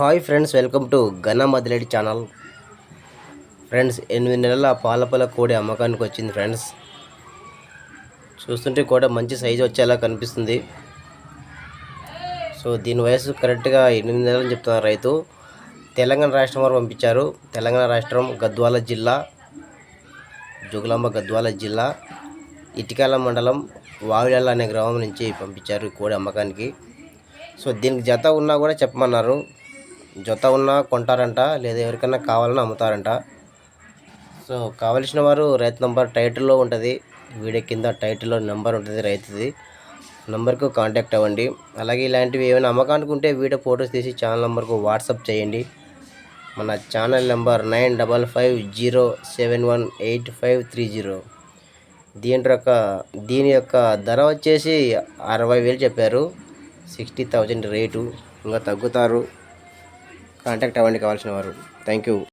Hi friends welcome to ఘన మదిలేడి channel. Friends ఎనిమిది నెలల పాలపల కోడి అమ్మకానికి వచ్చింది ఫ్రెండ్స్. చూస్తుంటే కూడా మంచి సైజు వచ్చేలా కనిపిస్తుంది. సో దీని వయసు కరెక్ట్గా ఎనిమిది నెలలు చెప్తున్నారు రైతు. తెలంగాణ రాష్ట్రం వారు పంపించారు. తెలంగాణ రాష్ట్రం గద్వాల జిల్లా జుగులాంబ గద్వాల జిల్లా ఇటికాల మండలం వావిడాల అనే గ్రామం నుంచి పంపించారు ఈ కోడి అమ్మకానికి. సో దీనికి జత ఉన్నా కూడా చెప్పమన్నారు. జత ఉన్నా కొంటారంట లేదా ఎవరికైనా కావాలన్నా అమ్ముతారంట. సో కావలసిన వారు రైతు నంబర్ టైటిల్లో ఉంటుంది. వీడియో కింద టైటిల్లో నెంబర్ ఉంటుంది రైతుది. నెంబర్కు కాంటాక్ట్ అవ్వండి. అలాగే ఇలాంటివి ఏమైనా అమ్మకానికి ఉంటే వీడియో ఫొటోస్ తీసి ఛానల్ నెంబర్కు వాట్సాప్ చేయండి. మన channel number nine double five zero seven one eight five three zero. దీని యొక్క దీని యొక్క ధర వచ్చేసి అరవై వేలు చెప్పారు. Sixty thousand rate. ఇంకా తగ్గుతారు. కాంటాక్ట్ అవ్వండి కావాల్సిన వారు. Thank you